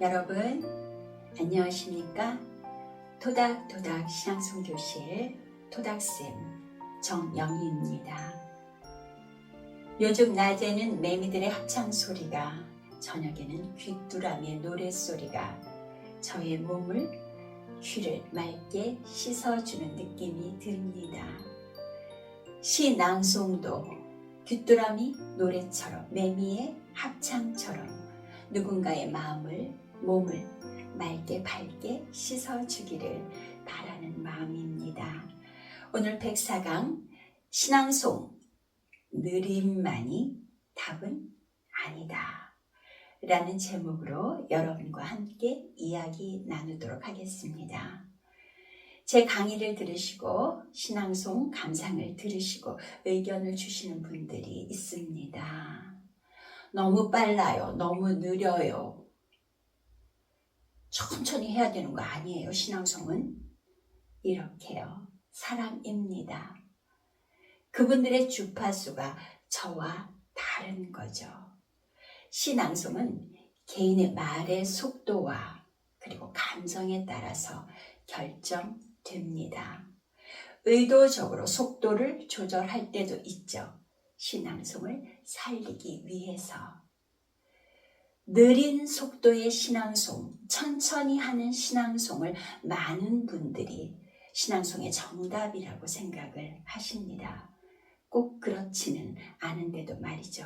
여러분 안녕하십니까? 토닥토닥 신앙송교실 토닥쌤 정영희입니다. 요즘 낮에는 매미들의 합창 소리가 저녁에는 귀뚜라미의 노랫소리가 저의 몸을 귀를 맑게 씻어주는 느낌이 듭니다. 시 낭송도 귀뚜라미 노래처럼 매미의 합창처럼 누군가의 마음을 몸을 맑게 밝게 씻어주기를 바라는 마음입니다. 오늘 백사강 신앙송 느림만이 답은 아니다 라는 제목으로 여러분과 함께 이야기 나누도록 하겠습니다. 제 강의를 들으시고 신앙송 감상을 들으시고 의견을 주시는 분들이 있습니다. 너무 빨라요. 너무 느려요. 천천히 해야 되는 거 아니에요. 신앙송은 이렇게요. 사람입니다. 그분들의 주파수가 저와 다른 거죠. 신앙송은 개인의 말의 속도와 그리고 감정에 따라서 결정됩니다. 의도적으로 속도를 조절할 때도 있죠. 신앙송을 살리기 위해서. 느린 속도의 신앙송, 천천히 하는 신앙송을 많은 분들이 신앙송의 정답이라고 생각을 하십니다. 꼭 그렇지는 않은데도 말이죠.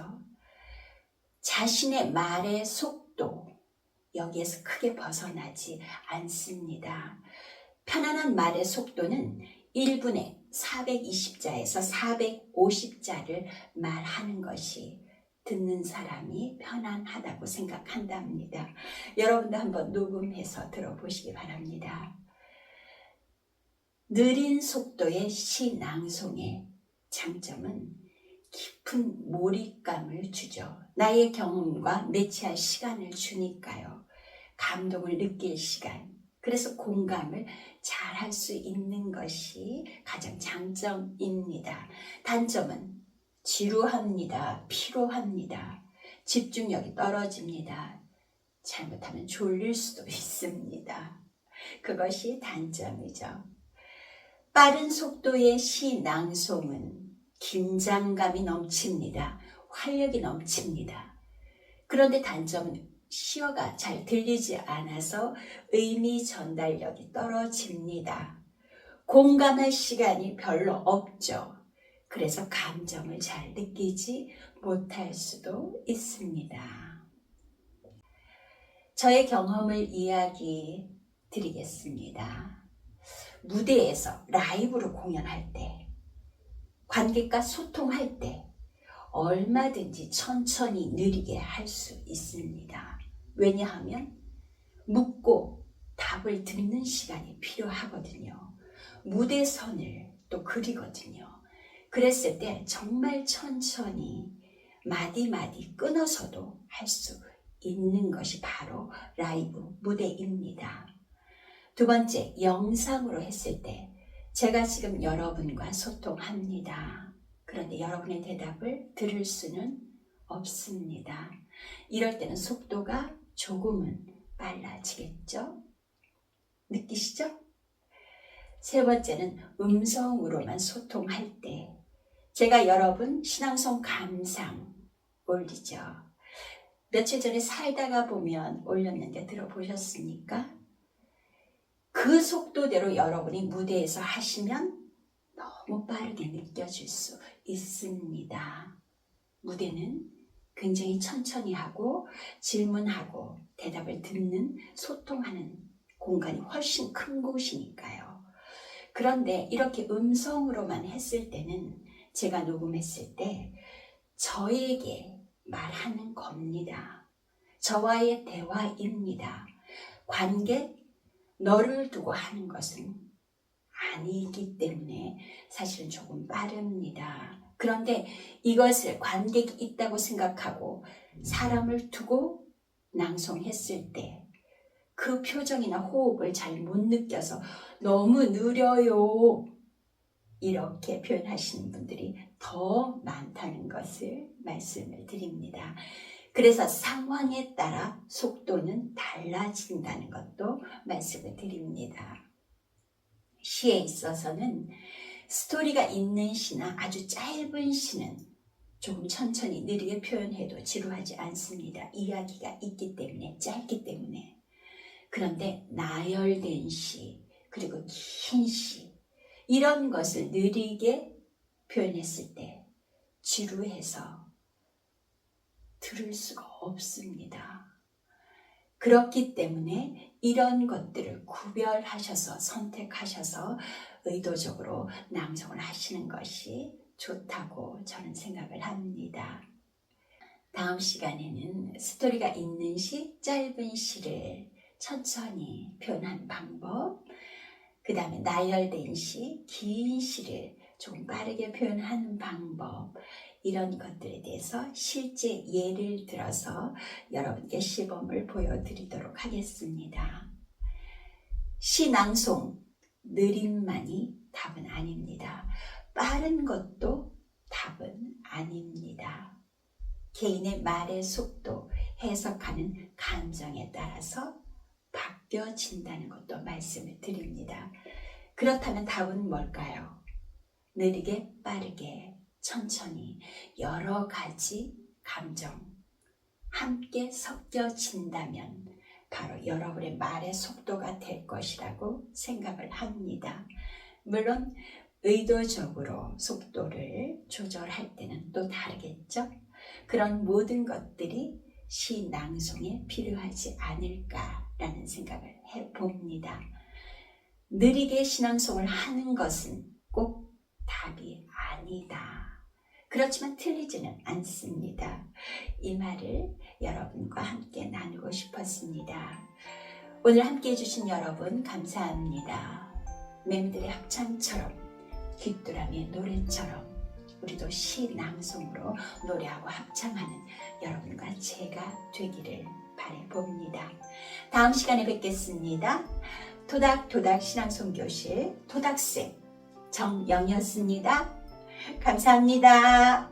자신의 말의 속도, 여기에서 크게 벗어나지 않습니다. 편안한 말의 속도는 1분에 420자에서 450자를 말하는 것이 듣는 사람이 편안하다고 생각한답니다. 여러분도 한번 녹음해서 들어보시기 바랍니다. 느린 속도의 시 낭송의 장점은 깊은 몰입감을 주죠. 나의 경험과 매치할 시간을 주니까요. 감동을 느낄 시간. 그래서 공감을 잘 할 수 있는 것이 가장 장점입니다. 단점은 지루합니다. 피로합니다. 집중력이 떨어집니다. 잘못하면 졸릴 수도 있습니다. 그것이 단점이죠. 빠른 속도의 시 낭송은 긴장감이 넘칩니다. 활력이 넘칩니다. 그런데 단점은 시어가 잘 들리지 않아서 의미 전달력이 떨어집니다. 공감할 시간이 별로 없죠. 그래서 감정을 잘 느끼지 못할 수도 있습니다. 저의 경험을 이야기 드리겠습니다. 무대에서 라이브로 공연할 때, 관객과 소통할 때, 얼마든지 천천히 느리게 할 수 있습니다. 왜냐하면 묻고 답을 듣는 시간이 필요하거든요. 무대 선을 또 그리거든요. 그랬을 때 정말 천천히 마디마디 끊어서도 할 수 있는 것이 바로 라이브 무대입니다. 두 번째, 영상으로 했을 때 제가 지금 여러분과 소통합니다. 그런데 여러분의 대답을 들을 수는 없습니다. 이럴 때는 속도가 조금은 빨라지겠죠? 느끼시죠? 세 번째는 음성으로만 소통할 때 제가 여러분 신앙송 감상 올리죠. 며칠 전에 살다가 보면 올렸는데 들어보셨습니까? 그 속도대로 여러분이 무대에서 하시면 너무 빠르게 느껴질 수 있습니다. 무대는 굉장히 천천히 하고 질문하고 대답을 듣는 소통하는 공간이 훨씬 큰 곳이니까요. 그런데 이렇게 음성으로만 했을 때는 제가 녹음했을 때 저에게 말하는 겁니다. 저와의 대화입니다. 관객, 너를 두고 하는 것은 아니기 때문에 사실은 조금 빠릅니다. 그런데 이것을 관객이 있다고 생각하고 사람을 두고 낭송했을 때 그 표정이나 호흡을 잘 못 느껴서 너무 느려요. 이렇게 표현하시는 분들이 더 많다는 것을 말씀을 드립니다. 그래서 상황에 따라 속도는 달라진다는 것도 말씀을 드립니다. 시에 있어서는 스토리가 있는 시나 아주 짧은 시는 조금 천천히 느리게 표현해도 지루하지 않습니다. 이야기가 있기 때문에, 짧기 때문에. 그런데 나열된 시, 그리고 긴 시, 이런 것을 느리게 표현했을 때 지루해서 들을 수가 없습니다. 그렇기 때문에 이런 것들을 구별하셔서 선택하셔서 의도적으로 낭송을 하시는 것이 좋다고 저는 생각을 합니다. 다음 시간에는 스토리가 있는 시, 짧은 시를 천천히 표현하는 방법, 그 다음에 나열된 시, 긴 시를 조금 빠르게 표현하는 방법, 이런 것들에 대해서 실제 예를 들어서 여러분께 시범을 보여드리도록 하겠습니다. 시 낭송, 느림만이 답은 아닙니다. 빠른 것도 답은 아닙니다. 개인의 말의 속도, 해석하는 감정에 따라서 바뀌어진다는 것도 말씀을 드립니다. 그렇다면 답은 뭘까요? 느리게, 빠르게, 천천히 여러 가지 감정 함께 섞여진다면 바로 여러분의 말의 속도가 될 것이라고 생각을 합니다. 물론 의도적으로 속도를 조절할 때는 또 다르겠죠? 그런 모든 것들이 시 낭송에 필요하지 않을까라는 생각을 해봅니다. 느리게 신앙송을 하는 것은 꼭 답이 아니다. 그렇지만 틀리지는 않습니다. 이 말을 여러분과 함께 나누고 싶었습니다. 오늘 함께 해주신 여러분 감사합니다. 맴들의 합창처럼 귀뚜라미의 노래처럼 우리도 시 낭송으로 노래하고 합창하는 여러분과 제가 되기를 바라봅니다. 다음 시간에 뵙겠습니다. 토닥토닥 신앙송 교실 토닥쌤 정영이었습니다. 감사합니다.